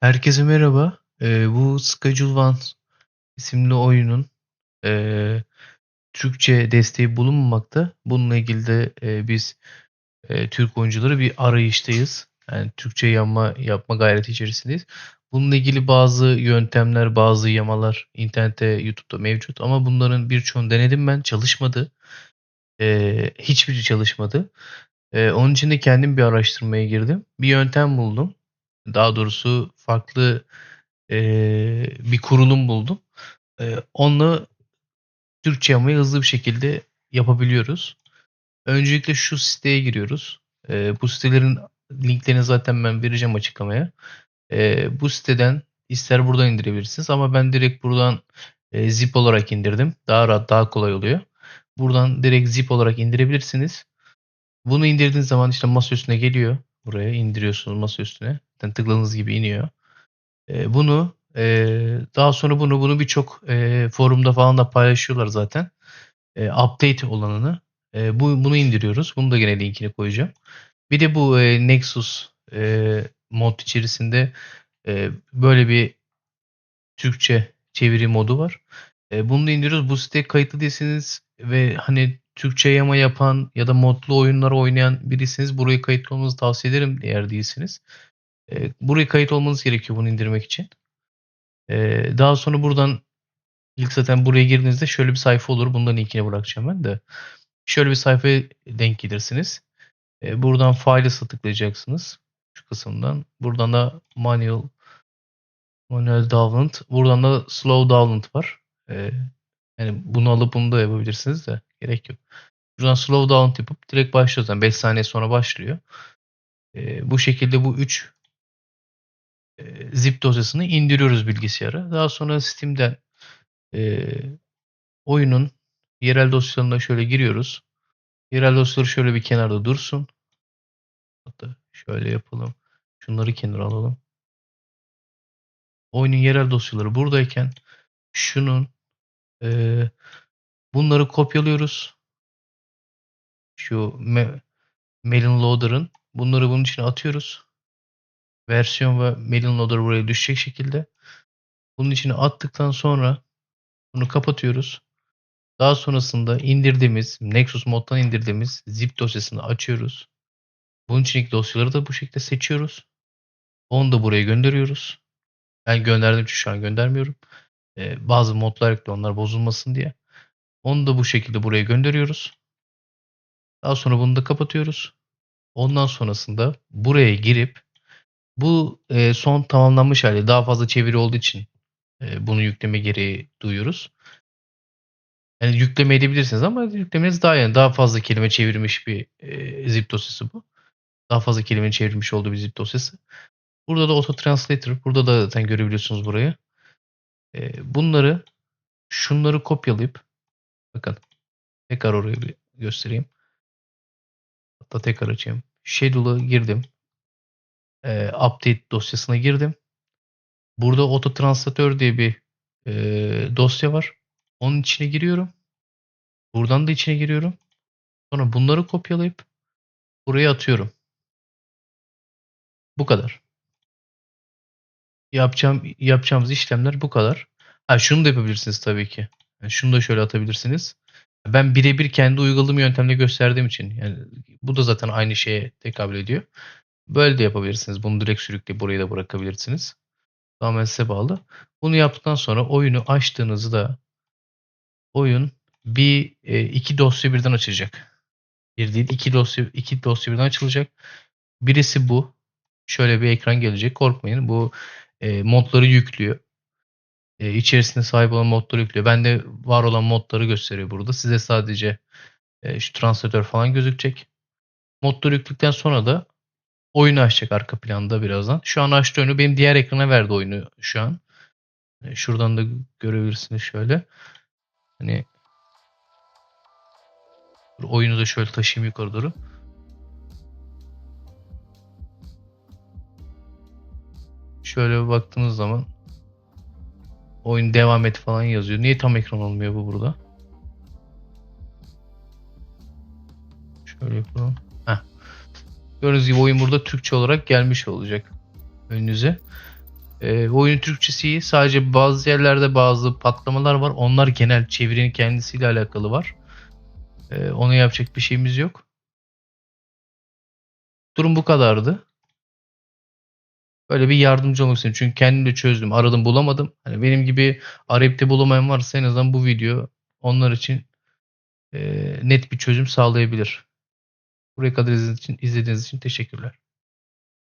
Herkese merhaba. Eee, bu Schedule One isimli oyunun eee, Türkçe desteği bulunmamakta. Bununla ilgili de eee, biz eee, Türk oyuncuları bir arayıştayız. Yani Türkçe yapma, yapma gayreti içerisindeyiz. Bununla ilgili bazı yöntemler, bazı yamalar internette, YouTube'da mevcut ama bunların birçoğunu denedim ben. Çalışmadı. Eee, hiçbiri çalışmadı. Eee, onun için de kendim bir araştırmaya girdim. Bir yöntem buldum. Daha doğrusu farklı eee, bir kurulum buldum. Eee, onunla Türkçe yamayı hızlı bir şekilde yapabiliyoruz. Öncelikle şu siteye giriyoruz. Eee, bu sitelerin linklerini zaten ben vereceğim açıklamaya. Eee, bu siteden ister buradan indirebilirsiniz ama ben direkt buradan eee, zip olarak indirdim. Daha rahat, daha kolay oluyor. Buradan direkt zip olarak indirebilirsiniz. Bunu indirdiğiniz zaman işte masa üstüne geliyor. Buraya indiriyorsunuz masa üstüne. Yani tıkladığınız gibi iniyor. Eee, bunu eee, daha sonra bunu bunu birçok eee, forumda falan da paylaşıyorlar zaten. Eee, update olanını. Eee, bu bunu indiriyoruz. Bunu da gene linkini koyacağım. Bir de bu eee, Nexus eee, mod içerisinde eee, böyle bir Türkçe çeviri modu var. Eee, bunu da indiriyoruz. Bu siteye kayıtlı değilsiniz ve hani Türkçe yama yapan ya da modlu oyunlar oynayan birisiniz. Buraya kayıtlı olmanızı tavsiye ederim eğer değilsiniz. Eee, buraya kayıt olmanız gerekiyor bunu indirmek için. Eee, daha sonra buradan ilk zaten buraya girdiğinizde şöyle bir sayfa olur. Bundan linkini bırakacağım ben de. Şöyle bir sayfaya denk gelirsiniz. Eee, buradan Files'a tıklayacaksınız. Şu kısımdan. Buradan da Manual Manuel Download. Buradan da Slow Download var. Eee, yani bunu alıp bunu da yapabilirsiniz de gerek yok. Buradan Slow Download yapıp direkt başlıyoruz. Yani 5 saniye sonra başlıyor. Eee, bu şekilde bu 3 eee, zip dosyasını indiriyoruz bilgisayara. Daha sonra Steam'den eee, oyunun yerel dosyalarına şöyle giriyoruz. Yerel dosyaları şöyle bir kenarda dursun. Hatta şöyle yapalım. Şunları kenara alalım. Oyunun yerel dosyaları buradayken şunun eee, bunları kopyalıyoruz. Şu me- Melon Loader'ın bunları bunun içine atıyoruz. Versiyon ve Melon Loader buraya düşecek şekilde. Bunun içine attıktan sonra bunu kapatıyoruz. Daha sonrasında indirdiğimiz, Nexus moddan indirdiğimiz zip dosyasını açıyoruz. Bunun içindeki dosyaları da bu şekilde seçiyoruz. Onu da buraya gönderiyoruz. Ben gönderdim çünkü şu an göndermiyorum. Ee, bazı modlar ekli onlar bozulmasın diye. Onu da bu şekilde buraya gönderiyoruz. Daha sonra bunu da kapatıyoruz. Ondan sonrasında buraya girip bu e, son tamamlanmış hali daha fazla çeviri olduğu için e, bunu yükleme gereği duyuyoruz. Yani yükleme edebilirsiniz ama yüklemeniz daha yani daha fazla kelime çevirmiş bir e, zip dosyası bu. Daha fazla kelimenin çevrilmiş olduğu bir zip dosyası. Burada da auto translator. Burada da zaten görebiliyorsunuz burayı. E, bunları şunları kopyalayıp bakın tekrar orayı bir göstereyim. Hatta tekrar açayım. Schedule'a girdim. E, update dosyasına girdim. Burada auto translatör diye bir e, dosya var. Onun içine giriyorum. Buradan da içine giriyorum. Sonra bunları kopyalayıp buraya atıyorum. Bu kadar. Yapacağım yapacağımız işlemler bu kadar. Ha şunu da yapabilirsiniz tabii ki. Yani şunu da şöyle atabilirsiniz. Ben birebir kendi uyguladığım yöntemle gösterdiğim için yani bu da zaten aynı şeye tekabül ediyor. Böyle de yapabilirsiniz. Bunu direkt sürükleyip buraya da bırakabilirsiniz. Tamamen size bağlı. Bunu yaptıktan sonra oyunu açtığınızda oyun bir e, iki dosya birden açacak. Bir değil iki dosya iki dosya birden açılacak. Birisi bu. Şöyle bir ekran gelecek. Korkmayın. Bu e, modları yüklüyor. E, içerisinde sahip olan modları yüklüyor. Bende var olan modları gösteriyor burada. Size sadece e, şu translatör falan gözükecek. Modları yüklükten sonra da oyunu açacak arka planda birazdan. Şu an açtı oyunu. Benim diğer ekrana verdi oyunu şu an. E, şuradan da görebilirsiniz şöyle. Hani oyunu da şöyle taşıyayım yukarı doğru. Şöyle bir baktığınız zaman oyun devam et falan yazıyor. Niye tam ekran olmuyor bu burada? Şöyle yapalım. Gördüğünüz gibi oyun burada Türkçe olarak gelmiş olacak önünüze. Ee, oyunun Türkçesi iyi. Sadece bazı yerlerde bazı patlamalar var. Onlar genel çevirinin kendisiyle alakalı var. Ee, ona yapacak bir şeyimiz yok. Durum bu kadardı. Böyle bir yardımcı olmak istedim. Çünkü kendim de çözdüm. Aradım bulamadım. Hani benim gibi arayıp da bulamayan varsa en azından bu video onlar için e, net bir çözüm sağlayabilir. Buraya kadar izlediğiniz için, izlediğiniz için teşekkürler.